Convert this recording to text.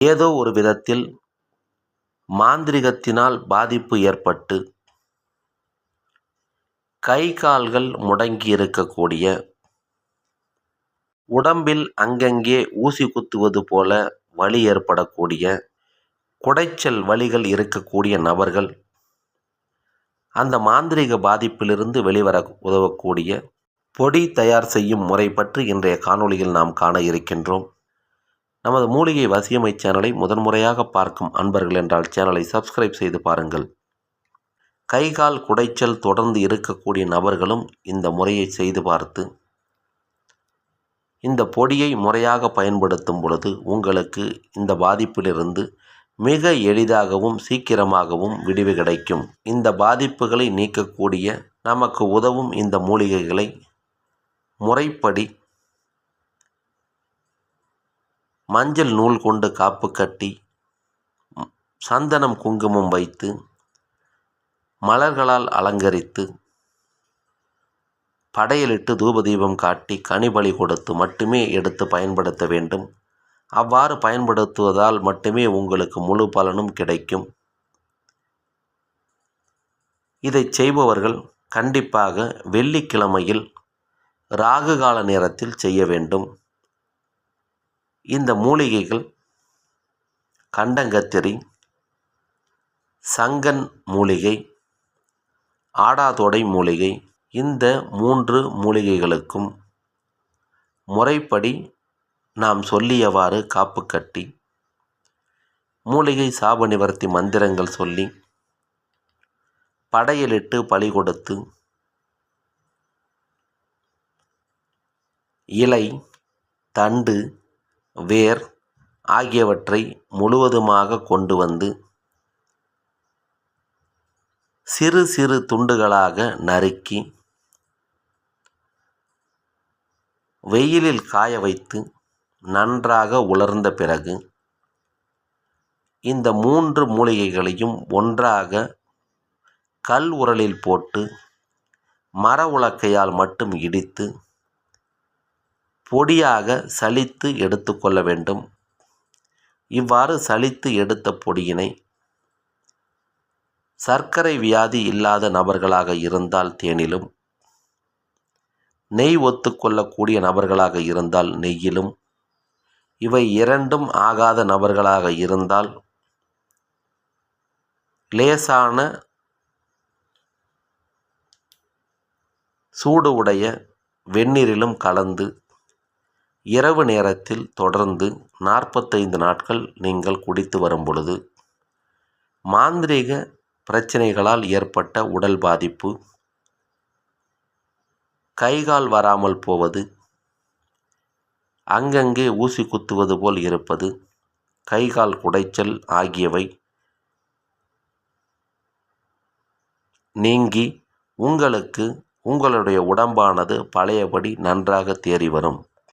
ஏதோ ஒரு விதத்தில் மாந்திரிகத்தினால் பாதிப்பு ஏற்பட்டு கை கால்கள் முடங்கி இருக்கக்கூடிய உடம்பில் அங்கங்கே ஊசி குத்துவது போல வலி ஏற்படக்கூடிய குடைச்சல் வழிகள் இருக்கக்கூடிய நபர்கள் அந்த மாந்திரீக பாதிப்பிலிருந்து வெளிவர உதவக்கூடிய பொடி தயார் செய்யும் முறை பற்றி இன்றைய காணொளியில் நாம் காண இருக்கின்றோம். நமது மூலிகை வசியமை சேனலை முதன்முறையாக பார்க்கும் அன்பர்கள் என்றால் சேனலை சப்ஸ்கிரைப் செய்து பாருங்கள். கைகால் குடைச்சல் தொடர்ந்து இருக்கக்கூடிய நபர்களும் இந்த முறையை செய்து பார்த்து இந்த பொடியை முறையாக பயன்படுத்தும் பொழுது உங்களுக்கு இந்த பாதிப்பிலிருந்து மிக எளிதாகவும் சீக்கிரமாகவும் விடிவு கிடைக்கும். இந்த பாதிப்புகளை நீக்கக்கூடிய நமக்கு உதவும் இந்த மூலிகைகளை முறைப்படி மஞ்சள் நூல் கொண்டு காப்பு கட்டி சந்தனம் குங்குமம் வைத்து மலர்களால் அலங்கரித்து படையலிட்டு தூபதீபம் காட்டி கனிபலி கொடுத்து மட்டுமே எடுத்து பயன்படுத்த வேண்டும். அவ்வாறு பயன்படுத்துவதால் மட்டுமே உங்களுக்கு முழு பலனும் கிடைக்கும். இதை செய்பவர்கள் கண்டிப்பாக வெள்ளிக்கிழமையில் ராகு கால நேரத்தில் செய்ய வேண்டும். இந்த மூலிகைகள் கண்டங்கத்திரி சங்கன் மூலிகை ஆடாதொடை மூலிகை இந்த மூன்று மூலிகைகளுக்கும் முறைப்படி நாம் சொல்லியவாறு காப்பு கட்டி மூலிகை சாப நிவர்த்தி மந்திரங்கள் சொல்லி படையலிட்டு பலி கொடுத்து இலை தண்டு வேர் ஆகியவற்றை முழுவதுமாக கொண்டு வந்து சிறு சிறு துண்டுகளாக நறுக்கி வெயிலில் காய வைத்து நன்றாக உலர்ந்த பிறகு இந்த மூன்று மூலிகைகளையும் ஒன்றாக கல் உரலில் போட்டு மர உலக்கையால் மட்டும் இடித்து பொடியாக சலித்து எடுத்துக்கொள்ள வேண்டும். இவ்வாறு சலித்து எடுத்த பொடியினை சர்க்கரை வியாதி இல்லாத நபர்களாக இருந்தால் தேனிலும் நெய் ஒத்துக்கொள்ளக்கூடிய நபர்களாக இருந்தால் நெய்யிலும் இவை இரண்டும் ஆகாத நபர்களாக இருந்தால் லேசான சூடு உடைய வெந்நீரிலும் கலந்து இரவு நேரத்தில் தொடர்ந்து நாற்பத்தைந்து நாட்கள் நீங்கள் குடித்து வரும் பொழுது மாந்திரீக பிரச்சனைகளால் ஏற்பட்ட உடல் பாதிப்பு கைகால் வராமல் போவது அங்கங்கே ஊசி குத்துவது போல் இருப்பது கைகால் குடைச்சல் ஆகியவை நீங்கி உங்களுக்கு உங்களுடைய உடம்பானது பழையபடி நன்றாக தேறி வரும்